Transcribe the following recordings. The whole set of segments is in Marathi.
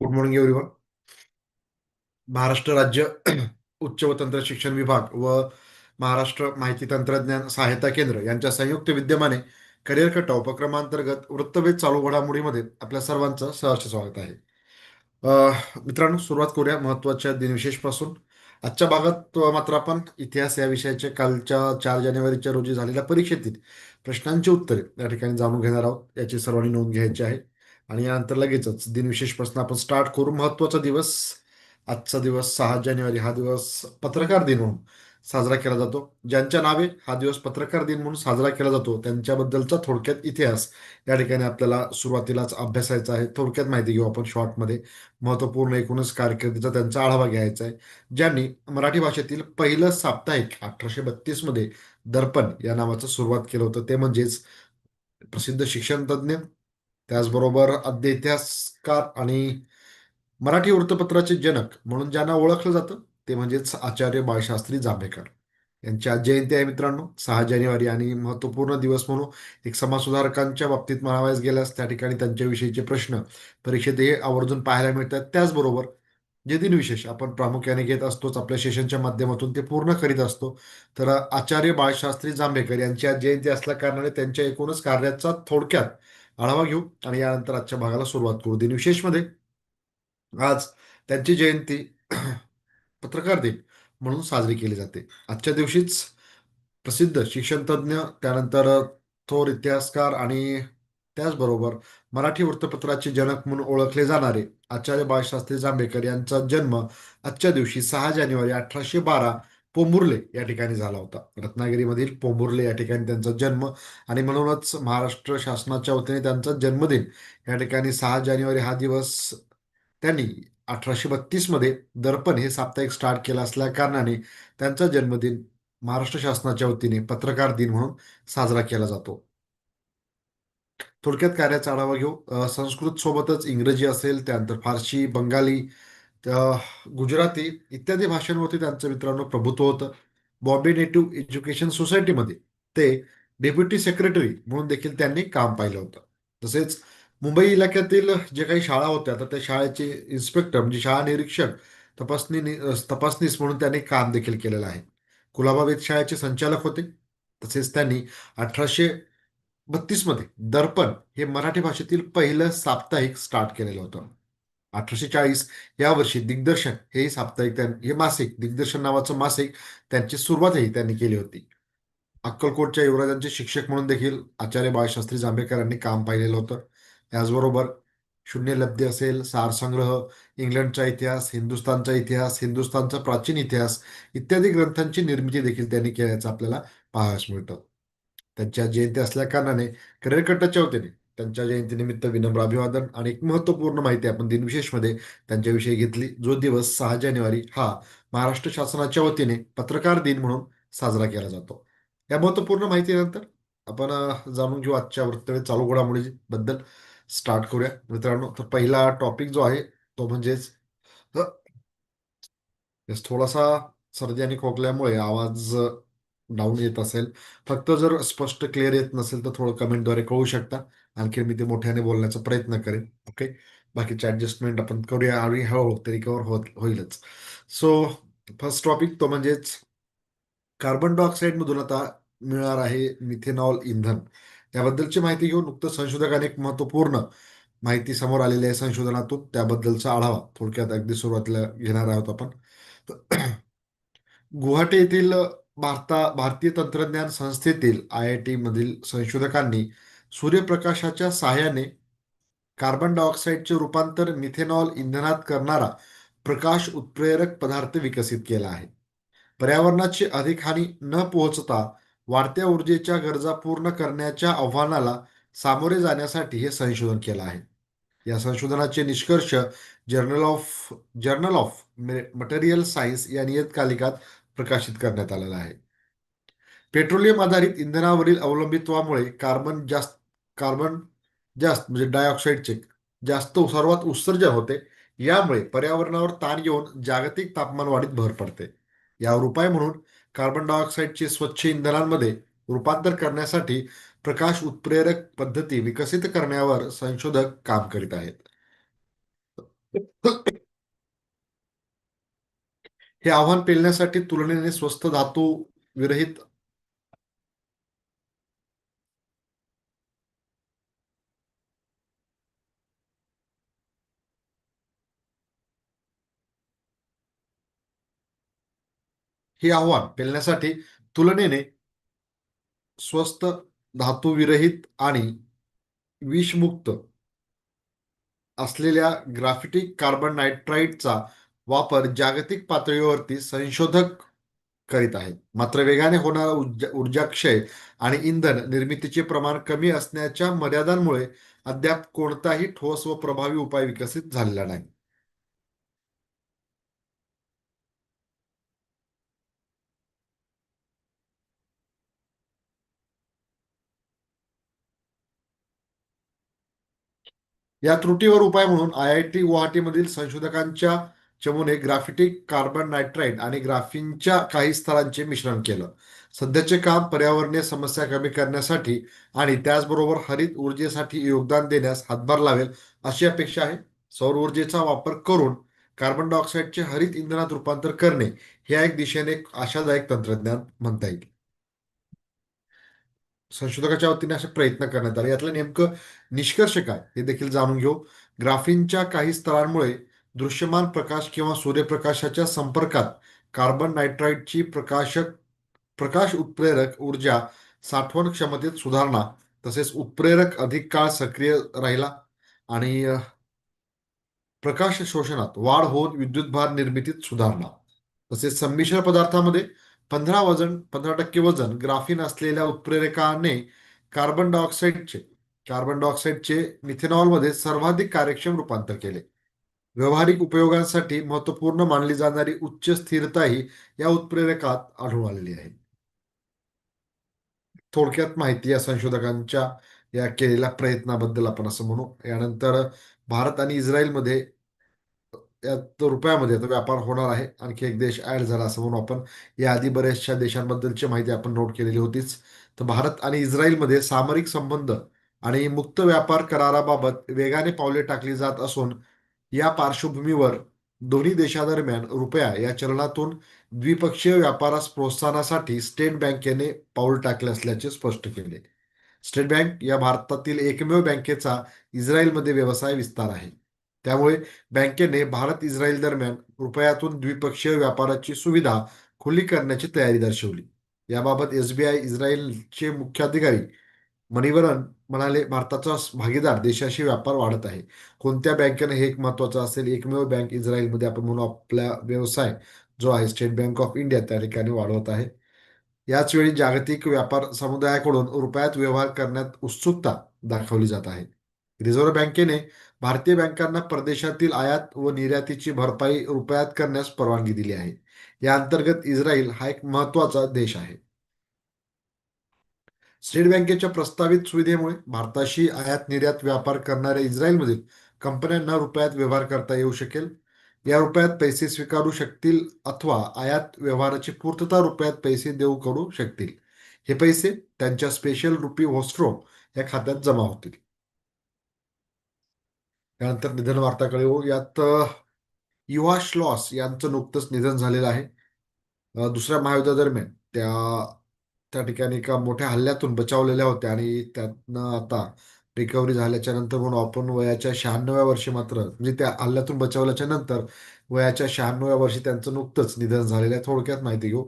गुड मॉर्निंग एव्हरीवन महाराष्ट्र राज्य उच्च व तंत्र शिक्षण विभाग व महाराष्ट्र माहिती तंत्रज्ञान सहायता केंद्र यांच्या संयुक्त विद्यमाने करिअर कट्टा उपक्रमांतर्गत वृत्तभेद चालू घडामोडीमध्ये आपल्या सर्वांचं सहर्ष स्वागत आहे. मित्रांनो सुरुवात करूया महत्त्वाच्या दिनविशेषपासून. आजच्या भागात मात्र आपण इतिहास या विषयाच्या कालच्या चार जानेवारीच्या रोजी झालेल्या परीक्षेतील प्रश्नांची उत्तरे या ठिकाणी जाणून घेणार आहोत. याची सर्वांनी नोंद घ्यायची आहे. आणि यानंतर लगेचच दिनविशेषपासून आपण स्टार्ट करू. महत्त्वाचा दिवस आजचा दिवस सहा जानेवारी हा दिवस पत्रकार दिन म्हणून साजरा केला जातो. ज्यांच्या नावे हा दिवस पत्रकार दिन म्हणून साजरा केला जातो त्यांच्याबद्दलचा थोडक्यात इतिहास या ठिकाणी आपल्याला सुरुवातीलाच अभ्यासायचा आहे. थोडक्यात माहिती घेऊ आपण शॉर्टमध्ये महत्त्वपूर्ण एकूणच कारकिर्दीचा त्यांचा आढावा घ्यायचा आहे ज्यांनी मराठी भाषेतील पहिलं साप्ताहिक अठराशे बत्तीसमध्ये दर्पण या नावाचं सुरुवात केलं होतं. ते म्हणजेच प्रसिद्ध शिक्षणतज्ञ त्याचबरोबर आद्य इतिहासकार आणि मराठी वृत्तपत्राचे जनक म्हणून ज्यांना ओळखलं जातं ते म्हणजेच आचार्य बाळशास्त्री जांभेकर. यांची आज जयंती आहे मित्रांनो. सहा जानेवारी आणि महत्त्वपूर्ण दिवस म्हणून एक समाजसुधारकांच्या बाबतीत म्हणावायच गेल्यास त्या ठिकाणी त्यांच्याविषयीचे प्रश्न परीक्षेत हे आवर्जून पाहायला मिळतात. त्याचबरोबर जे दिनविशेष आपण प्रामुख्याने घेत असतोच आपल्या सेशनच्या माध्यमातून ते पूर्ण करीत असतो तर आचार्य बाळशास्त्री जांभेकर यांची आज जयंती असल्या कारणाने त्यांच्या एकूणच कार्याचा थोडक्यात आढावा घेऊ. आणि यानंतर आजच्या भागाला सुरुवात करू. दिन विशेषमध्ये आज त्यांची जयंती पत्रकार दिन म्हणून साजरी केली जाते. आजच्या दिवशीच प्रसिद्ध शिक्षणतज्ञ त्यानंतर थोर इतिहासकार आणि त्याचबरोबर मराठी वृत्तपत्राचे जनक म्हणून ओळखले जाणारे आचार्य बाळशास्त्री जांभेकर यांचा जन्म आजच्या दिवशी सहा जानेवारी अठराशे बारा पोंबुर्ले या ठिकाणी झाला होता. रत्नागिरीमधील पोंबुर्ले या ठिकाणी त्यांचा जन्म आणि म्हणूनच महाराष्ट्र शासनाच्या वतीने त्यांचा जन्मदिन या ठिकाणी सहा जानेवारी हा दिवस त्यांनी अठराशे बत्तीसमध्ये दर्पण हे साप्ताहिक स्टार्ट केलं असल्या कारणाने त्यांचा जन्मदिन महाराष्ट्र शासनाच्या वतीने पत्रकार दिन म्हणून साजरा केला जातो. थोडक्यात कार्याचा आढावा घेऊ. संस्कृत सोबतच इंग्रजी असेल त्यानंतर फारसी बंगाली त्या- गुजराती इत्यादी भाषांवरती त्यांचं मित्रांनो प्रभुत्व होतं. बॉम्बे नेटिव्ह एज्युकेशन सोसायटीमध्ये ते डेप्युटी सेक्रेटरी म्हणून देखील त्यांनी काम पाहिलं होतं. तसेच मुंबई इलाक्यातील जे काही शाळा होत्या तर त्या शाळेचे इन्स्पेक्टर म्हणजे शाळा निरीक्षक तपासणी तपासणीस म्हणून त्यांनी काम देखील केलेलं आहे. कुलाबा वेधशाळेचे संचालक होते. तसेच त्यांनी अठराशे बत्तीसमध्ये दर्पण हे मराठी भाषेतील पहिलं साप्ताहिक स्टार्ट केलेलं होतं. अठराशे चाळीस या वर्षी दिग्दर्शन हे साप्ताहिक हे मासिक दिग्दर्शन नावाचं मासिक त्यांची सुरुवातही त्यांनी केली होती. अक्कलकोटच्या युवराजांचे शिक्षक म्हणून देखील आचार्य बाळशास्त्री जांभेकर यांनी काम पाहिलेलं होतं. त्याचबरोबर शून्य लब्धी असेल सारसंग्रह इंग्लंडचा इतिहास हिंदुस्थानचा इतिहास हिंदुस्थानचा प्राचीन इतिहास इत्यादी ग्रंथांची निर्मिती देखील त्यांनी केल्याचं आपल्याला पाहायला मिळतं. त्यांच्या जयंती असल्या कारणाने करिअर करिअरकट्टाच्या वतीने त्यांच्या जयंतीनिमित्त विनम्र अभिवादन आणि एक महत्त्वपूर्ण माहिती आपण दिनविशेषमध्ये त्यांच्याविषयी घेतली. जो दिवस सहा जानेवारी हा महाराष्ट्र शासनाच्या वतीने पत्रकार दिन म्हणून साजरा केला जातो. या महत्त्वपूर्ण माहितीनंतर आपण जाणून घेऊ आजच्या वृत्तवेध चालू घडामोडी बद्दल. स्टार्ट करूया. मित्रांनो तर पहिला टॉपिक जो आहे तो म्हणजेच थोडासा सर्दी आणि खोकल्यामुळे आवाज डाऊन येत असेल. फक्त जर स्पष्ट क्लिअर येत नसेल तर थोडं कमेंटद्वारे कळू शकता. आणखी मी ते मोठ्याने बोलण्याचा प्रयत्न करेन. ओके? बाकीचे ऍडजस्टमेंट आपण करूया आणि हळूहळू ते रिकवर होत होईलच. सो फर्स्ट टॉपिक तो म्हणजेच कार्बन डायऑक्साईड मधून आता मिळणार आहे मिथेनॉल इंधन. याबद्दलची माहिती घेऊन नुकतं संशोधकाने एक महत्त्वपूर्ण माहिती समोर आलेली आहे संशोधनातून. त्याबद्दलचा आढावा थोडक्यात अगदी सुरुवातीला घेणार आहोत आपण. गुवाहाटी येथील भारता भारतीय तंत्रज्ञान संस्थेतील आय आय टी मधील संशोधकांनी सूर्यप्रकाशाच्या सहाय्याने कार्बन डायऑक्साईडचे रूपांतर मिथेनॉल इंधनात करणारा प्रकाश उत्प्रेरक पदार्थ विकसित केला आहे. पर्यावरणाची अधिक हानी न पोहोचता वाढत्या ऊर्जेच्या गरजा पूर्ण करण्याच्या आव्हानाला सामोरे जाण्यासाठी हे संशोधन केलं आहे. या संशोधनाचे निष्कर्ष journal of journal of material science या नियतकालिकात प्रकाशित करण्यात आलेला आहे. पेट्रोलियम आधारित इंधनावरील अवलंबित्वामुळे कार्बन जास्त कार्बन जास्त म्हणजे डायऑक्साईडचे जास्त सर्वात उत्सर्जन होते. यामुळे पर्यावरणावर ताण येऊन जागतिक तापमान वाढीत भर पडते. यावर उपाय म्हणून कार्बन डायऑक्साईडचे स्वच्छ इंधनांमध्ये रूपांतर करण्यासाठी प्रकाश उत्प्रेरक पद्धती विकसित करण्यावर संशोधक काम करीत आहेत. हे आव्हान पेलण्यासाठी तुलनेने स्वस्त धातू विरहित हे आव्हान पेलण्यासाठी तुलनेने स्वस्त धातूविरहित आणि विषमुक्त असलेल्या ग्राफिटिक कार्बन नायट्राइडचा वापर जागतिक पातळीवरती संशोधक करीत आहेत मात्र वेगाने होणारा ऊर्जा ऊर्जा क्षय आणि इंधन निर्मितीचे प्रमाण कमी असण्याच्या मर्यादांमुळे अद्याप कोणताही ठोस व प्रभावी उपाय विकसित झालेला नाही. या त्रुटीवर उपाय म्हणून आय आय टी गुवाहाटीमधील संशोधकांच्या चमूने ग्राफिटिक कार्बन नायट्राईड आणि ग्राफिनच्या काही स्थळांचे मिश्रण केलं. सध्याचे काम पर्यावरणीय समस्या कमी करण्यासाठी आणि त्याचबरोबर हरित ऊर्जेसाठी योगदान देण्यास हातभार लावेल अशी अपेक्षा आहे. सौर ऊर्जेचा वापर करून कार्बन डायऑक्साईडचे हरित इंधनात रूपांतर करणे हे एक दिशेने एक आशादायक तंत्रज्ञान म्हणता येईल. संशोधकाच्या वतीने असे प्रयत्न करण्यात आले. यातलं नेमकं निष्कर्ष काय हे देखील जाणून घेऊ. ग्राफिनच्या काही स्तरांमुळे दृश्यमान प्रकाश किंवा सूर्यप्रकाशाच्या संपर्कात कार्बन नायट्राईडची प्रकाशक प्रकाश उत्प्रेरक ऊर्जा साठवण क्षमतेत सुधारणा तसेच उत्प्रेरक अधिक काळ सक्रिय राहिला आणि प्रकाश शोषणात वाढ होऊन विद्युतभार निर्मितीत सुधारणा. तसेच संमिश्र पदार्थामध्ये पंधरा वजन पंधरा टक्के वजन ग्राफिन असलेल्या उत्प्रेरकाने कार्बन डायऑक्साईडचे कार्बन डायऑक्साईडचे मिथेनॉलमध्ये सर्वाधिक कार्यक्षम रूपांतर केले. व्यावहारिक उपयोगांसाठी महत्त्वपूर्ण मानली जाणारी उच्च स्थिरताही या उत्प्रेरकात आढळून आलेली आहे. थोडक्यात माहिती या संशोधकांच्या या केलेल्या प्रयत्नाबद्दल आपण असं म्हणू. यानंतर भारत आणि इस्रायलमध्ये यात रुपयामध्ये आता व्यापार होणार आहे. आणखी एक देश ॲड झाला असं म्हणून आपण. याआधी बऱ्याचशा देशांबद्दलची माहिती आपण नोट केलेली होतीच. तर भारत आणि इस्रायलमध्ये सामरिक संबंध आणि मुक्त व्यापार कराराबाबत वेगाने पावले टाकली जात असून या पार्श्वभूमीवर दोन्ही देशादरम्यान रुपया या चलनातून द्विपक्षीय व्यापारास प्रोत्साहनासाठी स्टेट बँकेने पाऊल टाकले असल्याचे स्पष्ट केले. स्टेट बँक या भारतातील एकमेव बँकेचा इस्रायलमध्ये व्यवसाय विस्तार आहे. त्यामुळे बँकेने भारत इस्रायल दरम्यान रुपयातून द्विपक्षीय व्यापाराची सुविधा खुली करण्याची तयारी दर्शवली. याबाबत एसबीआय इस्रायलचे मुख्याधिकारी मणिवरन म्हणाले भारताचा भागीदार देशाशी व्यापार वाढत आहे. कोणत्या बँकेने हे एक महत्वाचं असेल? एकमेव बँक इस्रायलमध्ये आपण म्हणून आपला व्यवसाय जो आहे स्टेट बँक ऑफ इंडिया त्या ठिकाणी वाढवत आहे. याच वेळी जागतिक व्यापार समुदायाकडून रुपयात व्यवहार करण्यात उत्सुकता दाखवली जात आहे. रिझर्व्ह बँकेने भारतीय बँकांना परदेशातील आयात व निर्यातीची भरपाई रुपयात करण्यास परवानगी दिली आहे. या अंतर्गत इस्रायल हा एक महत्त्वाचा देश आहे. स्टेट बँकेच्या प्रस्तावित सुविधेमुळे भारताशी आयात निर्यात व्यापार करणाऱ्या इस्रायलमधील कंपन्यांना रुपयात व्यवहार करता येऊ शकेल. या रुपयात पैसे स्वीकारू शकतील अथवा आयात व्यवहाराची पूर्तता रुपयात पैसे देऊ करू शकतील. हे पैसे त्यांच्या स्पेशल रुपी होस्ट्रो या खात्यात जमा होतील. त्यानंतर निधन वार्ताकडे हो यात युवा श्लॉस यांचं नुकतंच निधन झालेलं आहे. दुसऱ्या महायुद्धादरम्यान त्या त्या ठिकाणी एका मोठ्या हल्ल्यातून बचावलेल्या होत्या आणि त्यातनं आता रिकव्हरी झाल्याच्यानंतर म्हणून आपण वयाच्या शहाण्णव्या वर्षी मात्र म्हणजे त्या हल्ल्यातून बचावल्याच्या नंतर वयाच्या शहाण्णव्या वर्षी त्यांचं नुकतंच निधन झालेलं आहे थोडक्यात माहिती घेऊ.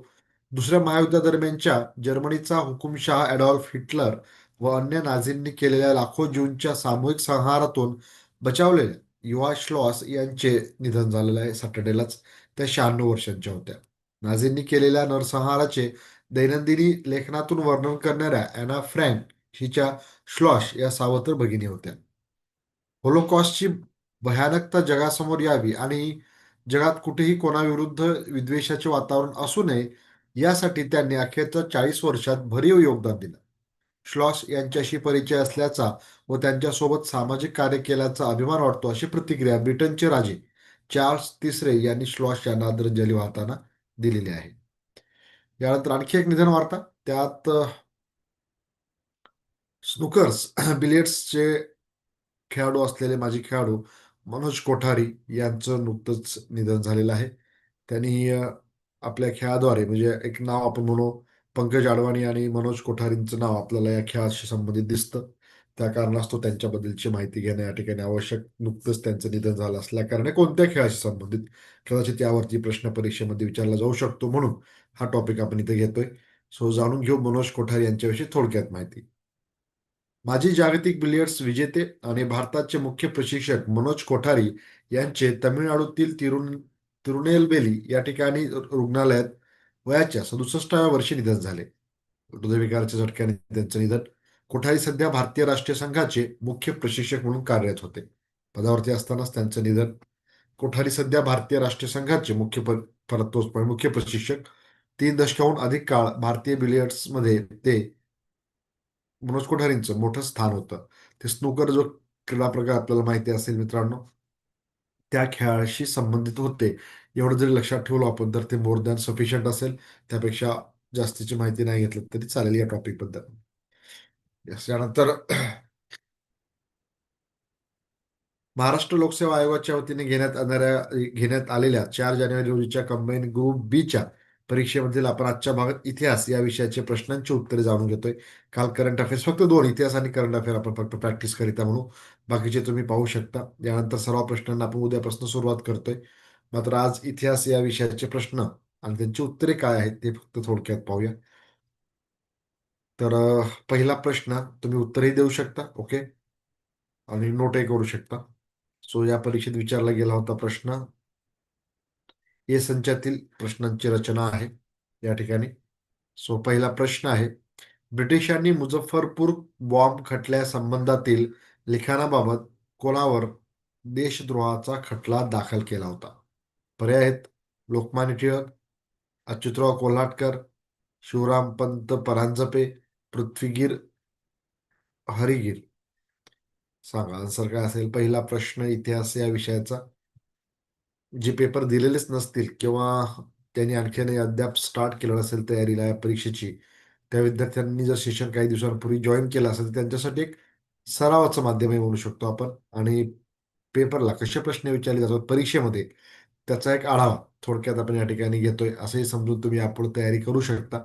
दुसऱ्या महायुद्धादरम्यानच्या जर्मनीचा हुकुमशहा ॲडॉल्फ हिटलर व अन्य नाझींनी केलेल्या लाखो जूनच्या सामूहिक संहारातून बचावलेल्या युवा श्लॉस यांचे निधन झालेलं आहे सॅटर्डेलाच त्या शहाण्णव वर्षांच्या होत्या. नाझींनी केलेल्या नरसंहाराचे दैनंदिनी लेखनातून वर्णन करणाऱ्या अॅना फ्रँक हिच्या श्लॉश या सावत्र भगिनी होत्या. होलोकॉस्टची भयानकता जगासमोर यावी आणि जगात कुठेही कोणाविरुद्ध विद्वेषाचे वातावरण असू नये यासाठी त्यांनी अखेरच्या चाळीस वर्षात भरीव योगदान दिलं. श्लॉस यांच्याशी परिचय असल्याचा व त्यांच्यासोबत सामाजिक कार्य केल्याचा अभिमान वाटतो अशी प्रतिक्रिया ब्रिटनचे राजे चार्ल्स तिसरे यांनी श्लॉस यांना आदरांजली वाहताना दिलेली आहे. यानंतर आणखी एक निधन वार्ता त्यात स्नुकर्स बिलियर्ड्सचे खेळाडू असलेले माजी खेळाडू मनोज कोठारी यांचं नुकतंच निधन झालेलं आहे. त्यांनी आपल्या खेळाद्वारे म्हणजे एक नाव आपण म्हणू पंकज आडवाणी आणि मनोज कोठारींचं नाव आपल्याला या खेळाशी संबंधित दिसतं. त्या कारणास्तव त्यांच्याबद्दलची माहिती घेणं या ठिकाणी आवश्यक. नुकतंच त्यांचं निधन झालं असल्या कारणे कोणत्या खेळाशी संबंधित कदाचित यावरती प्रश्न परीक्षेमध्ये विचारला जाऊ शकतो म्हणून हा टॉपिक आपण इथे घेतोय. सो जाणून घेऊ मनोज कोठारी यांच्याविषयी थोडक्यात माहिती. माजी जागतिक बिलियर्ड्स विजेते आणि भारताचे मुख्य प्रशिक्षक मनोज कोठारी यांचे तमिळनाडूतील तिरुन तिरुनेलबेली या ठिकाणी रुग्णालयात वयाच्या सदुसष्टाव्या वर्षी निधन झाले. हृदयविकाराच्या झटक्याने त्यांचं निधन. कोठारी सध्या भारतीय राष्ट्रीय संघाचे मुख्य प्रशिक्षक म्हणून कार्यरत होते. पदावरती असतानाच त्यांचं निधन. कोठारी सध्या भारतीय राष्ट्रीय संघाचे मुख्य प- परत पण मुख्य प्रशिक्षक. तीन दशकाहून अधिक काळ भारतीय बिलियर्ड्समध्ये ते मनोज कोठारींचं मोठं स्थान होतं. ते स्नूकर जो क्रीडा प्रकार आपल्याला माहिती असेल मित्रांनो त्या खेळाशी संबंधित होते. एवढं जरी लक्षात ठेवलं आपण तर ते मोर दॅन सफिशियंट असेल. त्यापेक्षा जास्तीची माहिती नाही घेतलं तरी चालेल या टॉपिक बद्दल महाराष्ट्र लोकसेवा आयोगाच्या वतीने घेण्यात येणाऱ्या घेण्यात आलेल्या चार जानेवारी रोजीच्या कंबाईन ग्रुप बीच्या परीक्षेमधील आपण आजच्या भागात इतिहास या विषयाचे प्रश्नांची उत्तरे जाणून घेतोय. काल करंट अफेअर्स फक्त दोन इतिहास आणि करंट अफेअर आपण फक्त प्रॅक्टिस करीता म्हणू बाकीचे तुम्ही पाहू शकता. यानंतर सर्व प्रश्नांना आपण उद्यापासून सुरुवात करतोय. मात्र आज इतिहास या विषयाचे प्रश्न आणि त्यांची उत्तरे काय आहेत ते फक्त थोडक्यात पाहूया. तर पहिला प्रश्न तुम्ही उत्तरही देऊ शकता ओके? आणि नोटही करू शकता. सो या परीक्षेत विचारला गेला होता प्रश्न. ए संचातील प्रश्नांची रचना आहे या ठिकाणी. सो पहिला प्रश्न आहे ब्रिटिशांनी मुझफ्फरपूर बॉम्ब खटल्या संबंधातील लिखाणाबाबत कोणावर देशद्रोहाचा खटला दाखल केला होता? पर्याय आहेत लोकमान्य टिळक अच्युतराव कोल्हाटकर शिवरामपंत परांजपे पृथ्वीगीर हरिगीर. सांगा आन्सर काय असेल? पहिला प्रश्न इतिहास या विषयाचा. जे पेपर दिलेलेच नसतील किंवा त्यांनी आणखीन अद्याप स्टार्ट केलं असेल तयारीला या परीक्षेची त्या विद्यार्थ्यांनी जर सेशन काही दिवसांपूर्वी जॉईन केलं असेल तर त्यांच्यासाठी एक सरावाचं माध्यमही म्हणू शकतो आपण. आणि पेपरला कसे प्रश्न विचारले जातात परीक्षेमध्ये त्याचा एक आढावा थोडक्यात आपण या ठिकाणी घेतोय. असंही समजून तुम्ही यापुढे तयारी करू शकता.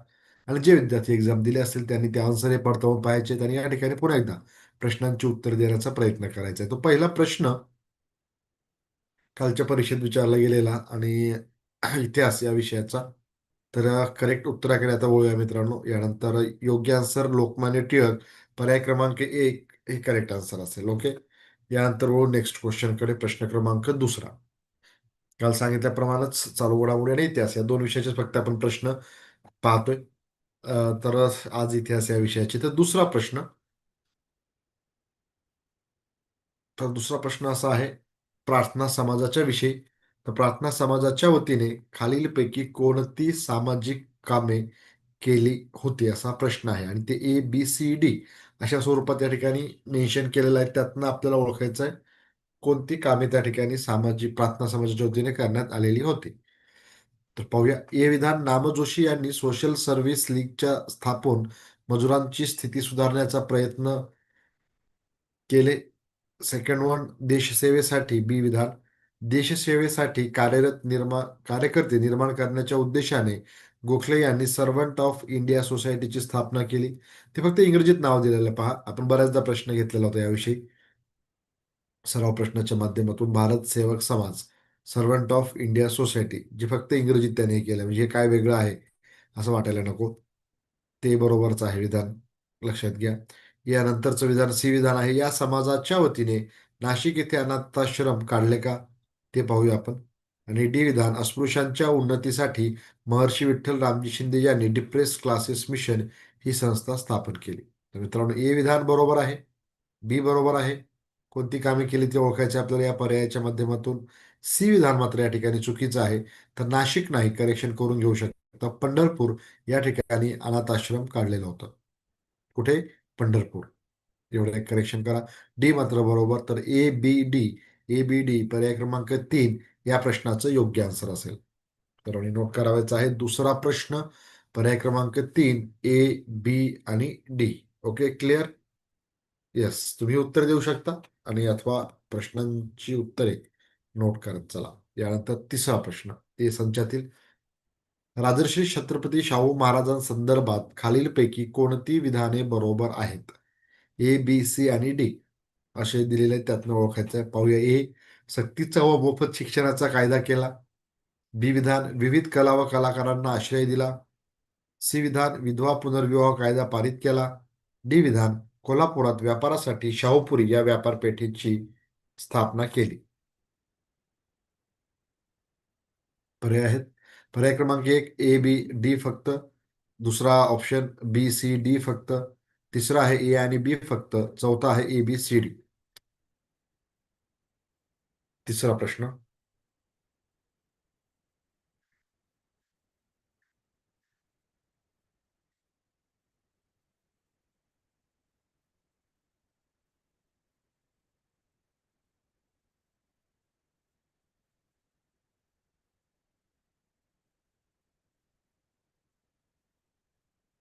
आणि जे विद्यार्थी एक्झाम दिले असतील त्यांनी ते आन्सर हे पडताळून पाहायचे आणि या ठिकाणी पुन्हा एकदा प्रश्नांची उत्तर देण्याचा प्रयत्न करायचा आहे. तो पहिला प्रश्न कालच्या परीक्षेत विचारला गेलेला आणि इतिहास या विषयाचा. तर करेक्ट उत्तराकडे आता वळूया मित्रांनो. यानंतर योग्य आन्सर लोकमान्य टिळक. पर्याय क्रमांक एक हे करेक्ट आन्सर असेल. ओके यानंतर वळू नेक्स्ट क्वेश्चनकडे प्रश्न क्रमांक दुसरा. काल सांगितल्याप्रमाणेच चालू घडामोडी आणि इतिहास. या दोन विषयाचे फक्त आपण प्रश्न पाहतोय. तर आज इतिहास या विषयाचे. तर दुसरा प्रश्न. तर दुसरा प्रश्न असा आहे प्रार्थना समाजाच्या विषयी. तर प्रार्थना समाजाच्या वतीने खालीलपैकी कोणती सामाजिक कामे केली होती असा प्रश्न आहे. आणि ते ए बी सी डी अशा स्वरूपात या ठिकाणी मेन्शन केलेलं आहे. त्यातनं आपल्याला ओळखायचं आहे कोणती कामे त्या ठिकाणी सामाजिक प्रार्थना समाजाच्या वतीने करण्यात आलेली होती. तर पाहूया. हे विधान नामजोशी यांनी सोशल सर्व्हिस लीगच्या स्थापन मजुरांची स्थिती सुधारण्याचा प्रयत्न केले. सेकंड वन देशसेवेसाठी बी विधान. देशसेवेसाठी कार्यरत निर्माण कार्यकर्ते निर्माण करण्याच्या उद्देशाने गोखले यांनी सर्वंट ऑफ इंडिया सोसायटीची स्थापना केली. ते फक्त इंग्रजीत नाव दिलेलं पहा आपण बऱ्याचदा प्रश्न घेतलेला होता याविषयी. सराव प्रश्नाच्या माध्यमातून भारत सेवक समाज. सर्वंट ऑफ इंडिया सोसायटी जे फक्त इंग्रजीत त्याने हे केलं म्हणजे हे काय वेगळं आहे असं वाटायला नको. ते बरोबरच आहे विधान लक्षात घ्या. यानंतरचं विधान सी विधान आहे. या समाजाच्या वतीने नाशिक येथे अनाथाश्रम काढले का? ते पाहूया आपण. आणि डी विधान अस्पृश्यांच्या उन्नतीसाठी महर्षी विठ्ठल रामजी शिंदे यांनी डिप्रेस क्लासेस मिशन ही संस्था स्थापन केली. तर मित्रांनो ए विधान बरोबर आहे बी बरोबर आहे. कोणती कामे केली ते ओळखायचे आपल्याला या पर्यायाच्या माध्यमातून. सी विधान मात्र या ठिकाणी चुकीचं आहे. तर नाशिक नाही करेक्शन करून घेऊ शकता. पंढरपूर या ठिकाणी अनाथ आश्रम काढलेलं होतं. कुठे? पंढरपूर. एवढं करेक्शन करा. डी मात्र बरोबर. तर A B D A B D पर्याय क्रमांक तीन या प्रश्नाचं योग्य आन्सर असेल. तर आणि नोट करावायचा आहे दुसरा प्रश्न. पर्याय क्रमांक तीन ए बी आणि डी ओके क्लिअर येस तुम्ही उत्तर देऊ शकता आणि अथवा प्रश्नांची उत्तरे. नोट करत चला. यानंतर तिसरा प्रश्न. ते संचातील राजर्षी छत्रपती शाहू महाराजांसंदर्भात खालीलपैकी कोणती विधाने बरोबर आहेत? ए बी सी आणि डी असे दिलेले त्यातनं ओळखायचं आहे पाहूया. ए सक्तीचा व मोफत शिक्षणाचा कायदा केला. बी विधान विविध कला व कलाकारांना आश्रय दिला. सी विधान विधवा पुनर्विवाह कायदा पारित केला. डी विधान कोल्हापुरात व्यापारासाठी शाहूपुरी या व्यापारपेठेची स्थापना केली. पर्याय आहेत पर्याय क्रमांक एक ए बी डी फक्त। दुसरा ऑप्शन बी सी डी फक्त। तिसरा आहे ए आणि बी फक्त। चौथा आहे ए बी सी डी तिसरा प्रश्न.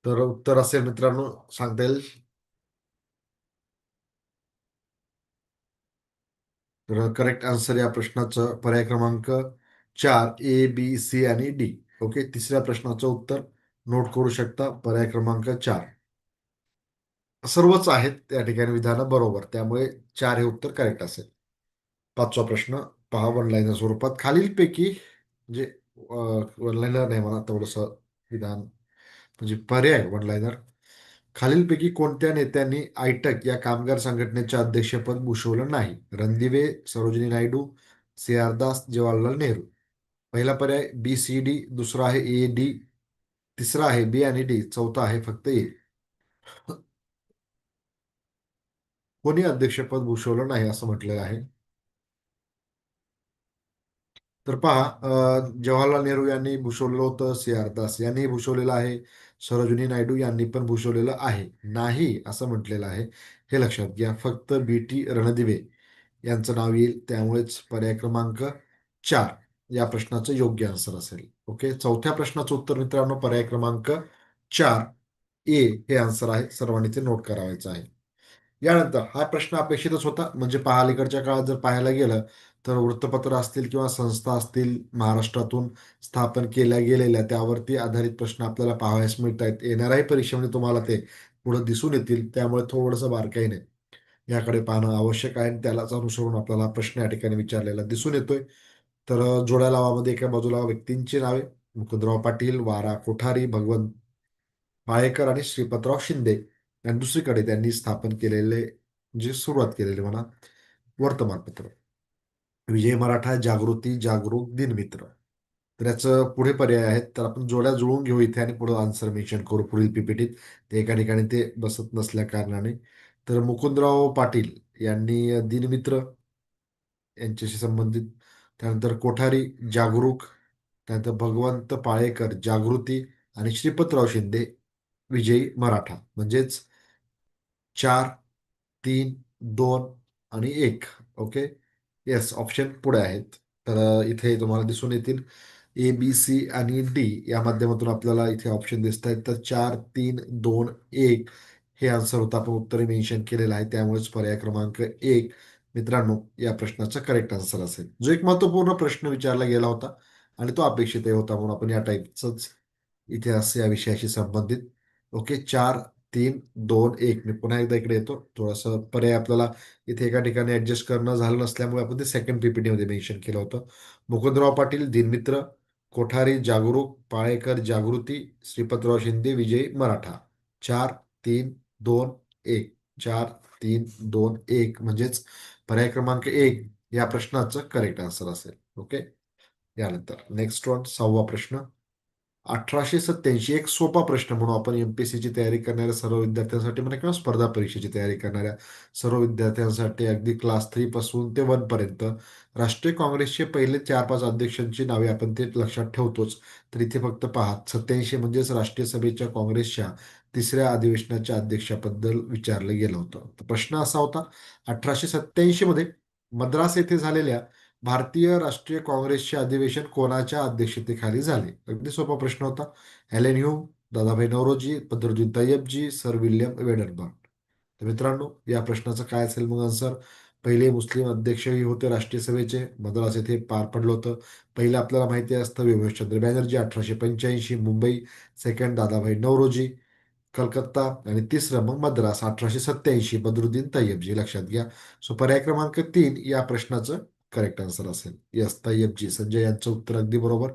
तर उत्तर असेल मित्रांनो सांगता येईल. तर करेक्ट आन्सर या प्रश्नाचं पर्याय क्रमांक चार ए बी सी आणि डी ओके तिसऱ्या प्रश्नाचं उत्तर नोट करू शकता. पर्याय क्रमांक चार. सर्वच आहेत त्या ठिकाणी विधानं बरोबर. त्यामुळे चार हे उत्तर करेक्ट असेल. पाचवा प्रश्न पहा वन स्वरूपात. खालीलपैकी म्हणजे वन लाईनर नाही म्हणा थोडंसं विधान म्हणजे पर्याय म्हणलाय तर. खालीलपैकी कोणत्या नेत्यांनी आयटक या कामगार संघटनेचे अध्यक्षपद भूषवलं नाही? Randive Sarojini Naidu C R Das Jawaharlal Nehru. पहिला पर्याय बी सी डी दुसरा आहे ए डी तिसरा आहे बी आणि डी चौथा आहे फक्त ए. कोणी अध्यक्षपद भूषवलं नाही असं म्हटलेलं आहे? तर पहा जवाहरलाल नेहरू यांनी भूषवलेलं होतं सी आर दास यांनी भूषवलेलं आहे. सरोजिनी नायडू यांनी पण भूषवलेलं आहे. नाही असं म्हटलेलं आहे. हे लक्षात घ्या फक्त बी टी रणदिवे यांचं नाव येईल त्यामुळेच पर्याय क्रमांक चार या प्रश्नाचं योग्य आन्सर असेल. ओके चौथ्या प्रश्नाचं उत्तर मित्रांनो पर्याय क्रमांक चार ए हे आन्सर आहे. सर्वांनी ते नोट करावायचं आहे. यानंतर हा प्रश्न अपेक्षितच होता. म्हणजे पहा अलीकडच्या काळात जर पाहायला गेलं तर वृत्तपत्र असतील किंवा संस्था असतील महाराष्ट्रातून स्थापन केल्या गेलेल्या त्यावरती आधारित प्रश्न आपल्याला पाहावयास मिळत आहेत येणाऱ्याही परीक्षेमध्ये तुम्हाला ते पुढे दिसून येतील त्यामुळे थोडंसं बारकाईने याकडे पाहणं आवश्यक आहे आणि त्यालाच अनुसरून आपल्याला प्रश्न या ठिकाणी विचारलेला दिसून येतोय. तर जोड्या लावामध्ये एका बाजूला व्यक्तींची नावे मुकुंदराव पाटील वारा कोठारी भगवंत पाळेकर आणि श्रीपतराव शिंदे आणि दुसरीकडे त्यांनी स्थापन केलेले जे सुरुवात केलेले म्हणा वर्तमानपत्र. विजय मराठा जागृती जागरूक दिनमित्र तर याचं पुढे पर्याय आहेत. तर आपण जोड्या जुळवून घेऊ इथे आणि पुढे आन्सर मेन्शन करू पुढील पीपीटीत. ते एका ठिकाणी ते बसत नसल्या कारणाने. तर मुकुंदराव पाटील यांनी दिनमित्र यांच्याशी संबंधित त्यानंतर कोठारी जागरूक त्यानंतर भगवंत पाळेकर जागृती आणि श्रीपतराव शिंदे विजयी मराठा. म्हणजेच चार तीन दोन आणि एक. ओके? येस ऑप्शन पुढे आहेत. तर इथे तुम्हाला दिसून येतील. ए बी सी आणि डी या माध्यमातून आपल्याला इथे ऑप्शन दिसत आहेत. तर चार तीन दोन एक हे आन्सर होतं. आपण उत्तरे मेन्शन केलेलं आहे. त्यामुळेच पर्याय क्रमांक एक. मित्रांनो या प्रश्नाचा करेक्ट आन्सर असेल. जो एक महत्त्वपूर्ण प्रश्न विचारला गेला होता आणि तो अपेक्षितही होता म्हणून आपण या टाईपचाच इतिहास या विषयाशी संबंधित. ओके चार तीन दोन एक. मी पुन्हा एकदा इकडे येतो. थोडंसं पर्याय आपल्याला इथे एका ठिकाणी ऍडजस्ट करणं झालं नसल्यामुळे आपण ते सेकंड पीपीटीमध्ये मेन्शन केलं होतं. मुकुंदराव पाटील दिनमित्र कोठारी जागरूक पाळेकर जागृती श्रीपतराव शिंदे विजयी मराठा. चार तीन दोन एक. चार तीन दोन एक म्हणजेच पर्याय क्रमांक एक या प्रश्नाचं करेक्ट आन्सर असेल. ओके यानंतर नेक्स्ट वन सहावा प्रश्न. अठराशे सत्याऐंशी एक सोपा प्रश्न म्हणून आपण एमपीएससीची तयारी करणाऱ्या सर्व विद्यार्थ्यांसाठी म्हणा किंवा स्पर्धा परीक्षेची तयारी करणाऱ्या सर्व विद्यार्थ्यांसाठी अगदी क्लास थ्री पासून ते वन पर्यंत राष्ट्रीय काँग्रेसचे पहिले चार पाच अध्यक्षांची नावे आपण ते लक्षात ठेवतोच. तर इथे फक्त पहा सत्याऐंशी म्हणजेच राष्ट्रीय सभेच्या काँग्रेसच्या तिसऱ्या अधिवेशनाच्या अध्यक्षाबद्दल विचारलं गेलं होतं. तर प्रश्न असा होता अठराशे सत्याऐंशी मध्ये मद्रास येथे झालेल्या भारतीय राष्ट्रीय काँग्रेसचे अधिवेशन कोणाच्या अध्यक्षतेखाली झाले? अगदी सोपा प्रश्न होता. Allan Hume Dadabhai Naoroji Badruddin Tyabji sir William Wedderburn तर मित्रांनो या प्रश्नाचं काय असेल मग आन्सर पहिले मुस्लिम अध्यक्षही होते राष्ट्रीय सभेचे. मद्रास येथे पार पडलं होतं. पहिलं आपल्याला माहिती असतं विमेशचंद्र बॅनर्जी अठराशे पंच्याऐंशी मुंबई. सेकंड दादाभाई नौरोजी. कलकत्ता. आणि तिसरं मग मद्रास अठराशे सत्याऐंशी बदरुद्दीन तय्यबजी लक्षात घ्या. सो पर्याय क्रमांक तीन या प्रश्नाचं करेक्ट आन्सर असेल. यस तय्यबजी संजय यांचं उत्तर अगदी बरोबर.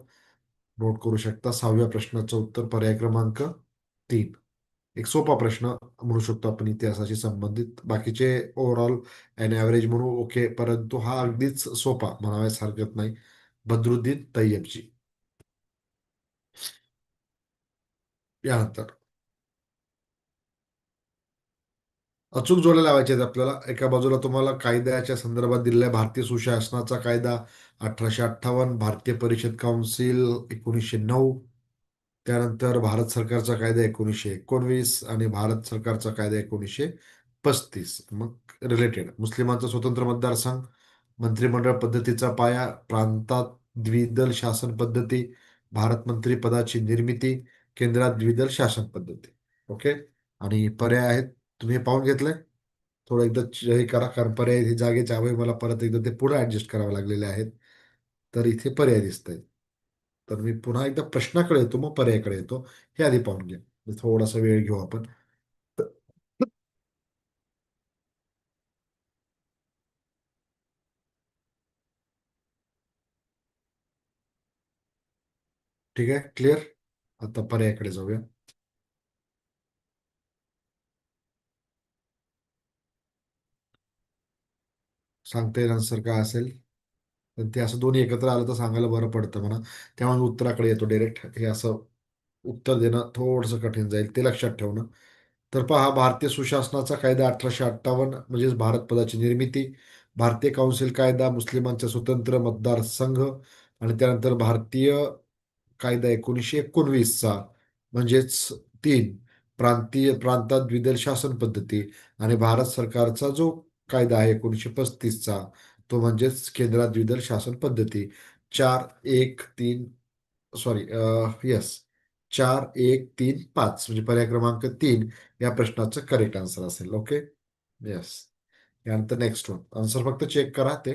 नोट करू शकता सहाव्या प्रश्नाचं उत्तर पर्याय क्रमांक तीन. एक सोपा प्रश्न म्हणू शकतो आपण इतिहासाशी संबंधित. बाकीचे ओव्हरऑल अँड ॲव्हरेज म्हणू ओके परंतु हा अगदीच सोपा म्हणाव्यास हरकत नाही. बद्रुद्दीन तय्यबजी यानंतर अचूक जोड्या लावायच्या आहेत आपल्याला. एका बाजूला तुम्हाला कायद्याच्या संदर्भात दिलेल्या भारतीय सुशासनाचा कायदा अठराशे अठ्ठावन्न भारतीय परिषद काउन्सिल एकोणीसशे नऊ त्यानंतर भारत सरकारचा कायदा एकोणीसशे एकोणवीस आणि भारत सरकारचा कायदा एकोणीसशे पस्तीस. मग रिलेटेड मुस्लिमांचा स्वतंत्र मतदारसंघ मंत्रिमंडळ पद्धतीचा पाया प्रांतात द्विदल शासन पद्धती भारत मंत्री पदाची निर्मिती केंद्रात द्विदल शासन पद्धती. ओके आणि पर्याय आहेत तुम्ही हे पाहून घेतलंय? थोडं एकदा हे करा कारण पर्याय हे जागेच्या अभावी मला परत एकदा ते पुढं ॲडजस्ट करावे लागलेले आहेत. तर इथे पर्याय दिसत आहेत तर मी पुन्हा एकदा प्रश्नाकडे येतो मग पर्यायाकडे येतो. हे आधी पाहून घ्या. म्हणजे थोडासा वेळ घेऊ आपण. ठीक आहे? क्लिअर आता पर्यायाकडे जाऊया. सांगता येईल आन्सर काय असेल. पण ते असं दोन्ही एकत्र आलं तर सांगायला बरं पडतं म्हणा. त्यामुळे उत्तराकडे येतो डायरेक्ट हे असं उत्तर देणं थोडंसं कठीण जाईल ते लक्षात ठेवणं. तर पहा भारतीय सुशासनाचा कायदा अठराशे अठ्ठावन्न म्हणजेच भारत पदाची निर्मिती भारतीय काउन्सिल कायदा मुस्लिमांचा स्वतंत्र मतदारसंघ आणि त्यानंतर भारतीय कायदा एकोणीसशे एकोणवीसचा म्हणजेच तीन प्रांतीय प्रांतात द्विदल शासन पद्धती आणि भारत सरकारचा जो कायदा आहे एकोणीसशे पस्तीसचा तो म्हणजेच केंद्रात द्विदल शासन पद्धती. चार एक तीन सॉरी यस चार एक तीन पाच म्हणजे पर्याय क्रमांक तीन या प्रश्नाचं करेक्ट आन्सर असेल ओके यस यानंतर नेक्स्ट वन आन्सर फक्त चेक करा ते.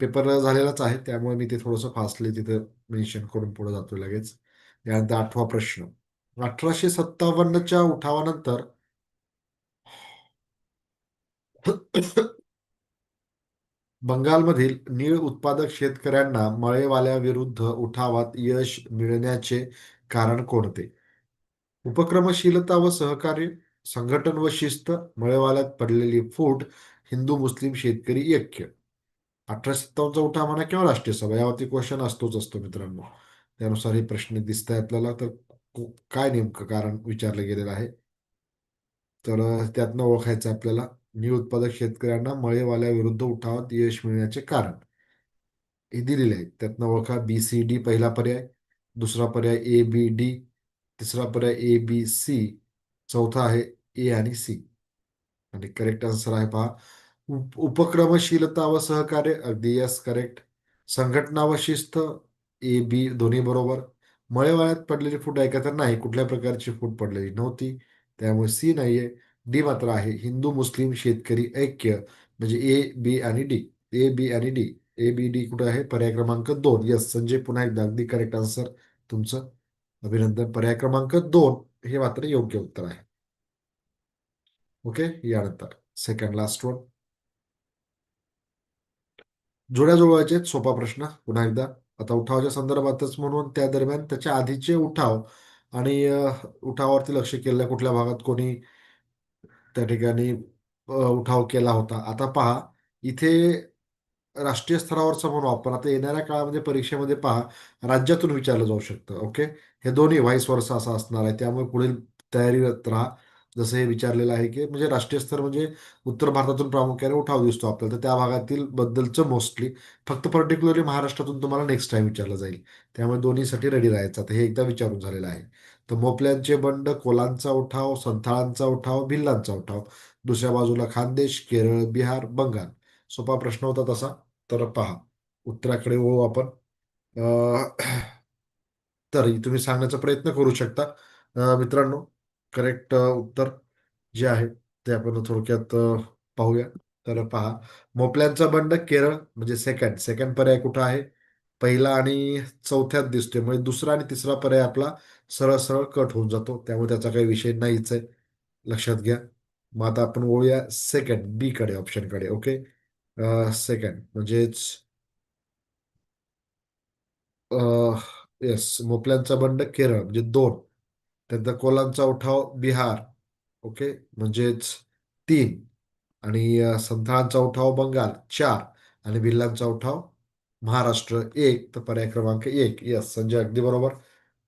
पेपर झालेलाच आहे त्यामुळे मी ते थोडंसं फास्टली तिथे मेन्शन करून पुढे जातो लगेच. यानंतर आठवा प्रश्न. अठराशे सत्तावन्नच्या उठावानंतर बंगालमधील नीळ उत्पादक शेतकऱ्यांना मळेवाल्याविरुद्ध उठावात यश मिळण्याचे कारण कोणते? उपक्रमशीलता व सहकार्य संघटन व शिस्त मळेवाल्यात पडलेली फूट हिंदू मुस्लिम शेतकरी ऐक्य. अठराशे सत्तावन्नचा उठाव म्हणा किंवा राष्ट्रीय सभा? यावरती क्वेश्चन असतोच असतो मित्रांनो. त्यानुसार हे प्रश्न दिसत आहे आपल्याला. तर काय नेमकं कारण विचारलं गेलेलं आहे? तर त्यातनं ओळखायचं आपल्याला. नीळ उत्पादक शेतकऱ्यांना मळेवाल्याविरुद्ध उठावात यश मिळण्याचे कारण. हे दिलेले आहेत. त्यातनं ओळखा बी सी डी पहिला पर्याय दुसरा पर्याय ए बी डी तिसरा पर्याय ए बी सी चौथा आहे ए आणि सी आणि करेक्ट आन्सर आहे पहा. उप उपक्रमशीलता व सहकार्य अगदी यस करेक्ट संघटना व शिस्त ए बी दोन्ही बरोबर. मळेवाळ्यात पडलेली फूट ऐकायचं तर नाही. कुठल्या प्रकारची फूट पडलेली नव्हती. त्यामुळे सी नाहीये. डी मात्र आहे. हिंदू मुस्लिम शेतकरी ऐक्य म्हणजे ए बी आणि डी. ए बी आणि डी. ए बी डी कुठं आहे? पर्याय क्रमांक दोन. यस संजय पुन्हा एकदा अगदी करेक्ट आन्सर तुमचं अभिनंदन. पर्याय क्रमांक दोन हे मात्र योग्य उत्तर आहे. ओके यानंतर सेकंड लास्ट वन जोड्या जुळवायचे सोपा प्रश्न. पुन्हा एकदा. आता उठावाच्या संदर्भातच म्हणून त्या दरम्यान त्याच्या आधीचे उठाव आणि उठावावरती लक्ष केलेल्या कुठल्या भागात कोणी त्या ठिकाणी उठाव केला होता. आता पहा इथे राष्ट्रीय स्तरावरचं म्हणू आपण. आता येणाऱ्या काळामध्ये परीक्षेमध्ये पहा राज्यातून विचारलं जाऊ शकतं ओके? हे दोन्ही व्हाईस वर्ष असं असणार आहे. त्यामुळे पुढील तयारीत राहा. जसं हे विचारलेलं आहे की म्हणजे राष्ट्रीय स्तर म्हणजे उत्तर भारतातून प्रामुख्याने उठाव दिसतो आपल्याला. तर त्या भागातील बद्दलचं मोस्टली फक्त पर्टिक्युलरली महाराष्ट्रातून तुम्हाला नेक्स्ट टाइम विचारलं जाईल. त्यामुळे दोन्हीसाठी रेडी राहायचं. आता हे एकदा विचारून झालेलं आहे. तर मोपल्यांचे बंड कोलांचा उठाव संथाळांचा उठाव भिल्लांचा उठाव. दुसऱ्या बाजूला खानदेश केरळ बिहार बंगाल. सोपा प्रश्न होता तसा. तर पहा उत्तराकडे वळू आपण. तर तुम्ही सांगण्याचा प्रयत्न करू शकता. मित्रांनो करेक्ट उत्तर जे आहे ते आपण थोडक्यात पाहूया. तर पहा मोपल्यांचा बंड केरळ म्हणजे सेकंड सेकंड पर्याय कुठं आहे? पहिला आणि चौथ्यात दिसतोय. म्हणजे दुसरा आणि तिसरा पर्याय आपला सरळ सरळ कट होऊन जातो. त्यामुळे त्याचा काही विषय नाहीच आहे. लक्षात घ्या. मग आता आपण वळूया सेकंड बी कडे ऑप्शनकडे ओके सेकंड म्हणजेच येस मोपल्यांचा बंड केरळ म्हणजे दोन. त्यानंतर कोलांचा उठाव बिहार ओके म्हणजेच तीन. आणि संथाळांचा उठाव बंगाल चार. आणि भिल्लांचा उठाव महाराष्ट्र एक तर पर्याय क्रमांक एक. यस संजय अगदी बरोबर.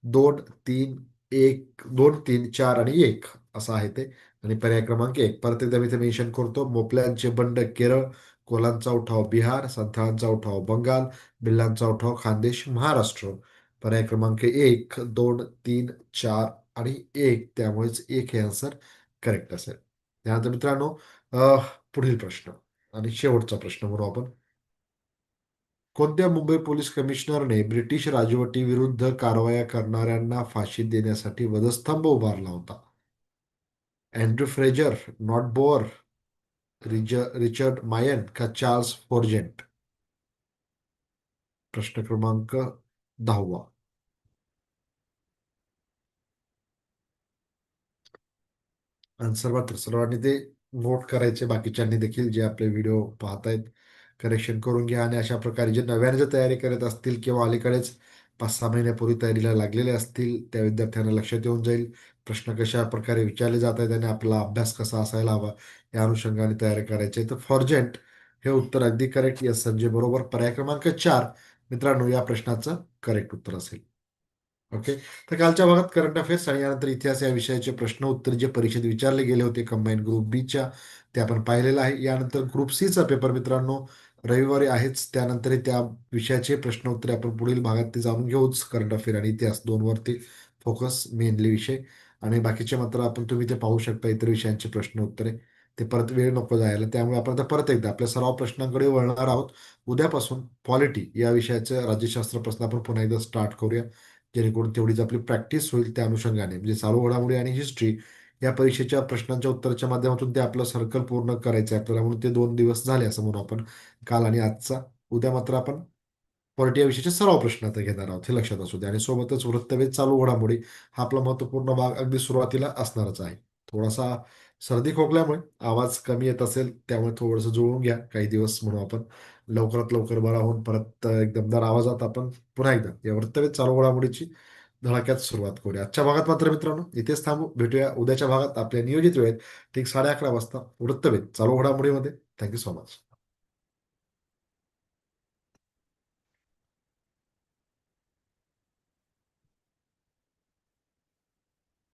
दोन तीन एक दोन तीन चार आणि एक असं आहे ते. आणि पर्याय क्रमांक एक. परत एकदा मी इथे मेन्शन करतो मोपल्यांचे बंड केरळ कोलांचा उठाव बिहार संथाळांचा उठाव बंगाल बिल्लांचा उठाव खानदेश महाराष्ट्र. पर्याय क्रमांक एक दोन तीन चार आणि एक. त्यामुळेच एक हे आन्सर करेक्ट असेल. त्यानंतर मित्रांनो पुढील प्रश्न आणि शेवटचा प्रश्न म्हणू आपण. कोणत्या मुंबई पोलीस कमिशनरने ब्रिटिश राजवटीविरुद्ध कारवाया करणाऱ्यांना फाशी देण्यासाठी वधस्तंभ उभारला होता? Andrew Fraser not bore ridge Richard Mayne का चार्ल्स फोर्जेंट? प्रश्न क्रमांक दहावा. आणि सर्वात सर्वांनी ते नोट करायचे बाकीच्यांनी देखील जे आपले व्हिडिओ पाहतायत. करेक्शन करून घ्या आणि अशा प्रकारे जे नव्याने जर तयारी करत असतील किंवा अलीकडेच पाच सहा महिन्यापूर्वी तयारीला लागलेले असतील त्या विद्यार्थ्यांना लक्षात येऊन जाईल. प्रश्न कशा प्रकारे विचारले जात आहेत आणि आपला अभ्यास कसा असायला हवा या अनुषंगाने तयारी करायची तर फॉर्जेंट हे उत्तर अगदी करेक्ट यस संजय बरोबर. पर्याय क्रमांक चार. मित्रांनो या प्रश्नाचं करेक्ट उत्तर असेल. ओके तर कालच्या भागात करंट अफेअर्स आणि यानंतर इतिहास या विषयाचे प्रश्न उत्तर जे परीक्षेत विचारले गेले होते कंबाईन ग्रुप बीच्या ते आपण पाहिलेलं आहे. यानंतर ग्रुप सीचा पेपर मित्रांनो रविवारी आहेच त्यानंतर त्या विषयाचे प्रश्न उत्तरे आपण पुढील भागात ते जाणून घेऊच करंट अफेअर आणि इतिहास दोनवरती फोकस मेनली विषय. आणि बाकीचे मात्र आपण तुम्ही ते पाहू शकता इतर विषयांचे प्रश्न उत्तरे ते परत वेळ नको जायला त्यामुळे आपण आता परत एकदा आपल्या सराव प्रश्नांकडे वळणार आहोत. उद्यापासून पॉलिटी या विषयाचं राज्यशास्त्र प्रश्न आपण पुन्हा एकदा स्टार्ट करूया. जेणेकरून तेवढीच आपली प्रॅक्टिस होईल त्या अनुषंगाने. म्हणजे चालू घडामोडी आणि हिस्ट्री या परीक्षेच्या प्रश्नांच्या उत्तराच्या माध्यमातून ते आपलं सर्कल पूर्ण करायचं आहे. आपल्याला म्हणून ते दोन दिवस झाले असं म्हणू आपण. काल आणि आजचा. उद्या मात्र आपण पॉलिटी या विषयाचे सर्व प्रश्न आता घेणार आहोत हे लक्षात असू दे. आणि सोबतच वृत्तवेध चालू घडामोडी हा आपला महत्त्वपूर्ण भाग अगदी सुरुवातीला असणारच आहे. थोडासा सर्दी खोकल्यामुळे आवाज कमी येत असेल त्यामुळे थोडंसं जुळवून घ्या. काही दिवस म्हणून आपण लवकरात लवकर बरा होऊन परत एकदमदार आवाजात आपण पुन्हा एकदा या वृत्तवेध चालू घडामोडीची धडाक्यात सुरुवात करूया. आजच्या भागात मात्र मित्रांनो इथेच थांबू. भेटूया उद्याच्या भागात. आपल्या नियोजित वेळेत ठीक साडे अकरा वाजता वृत्तभेद चालू घडामोडीमध्ये. Thank you so much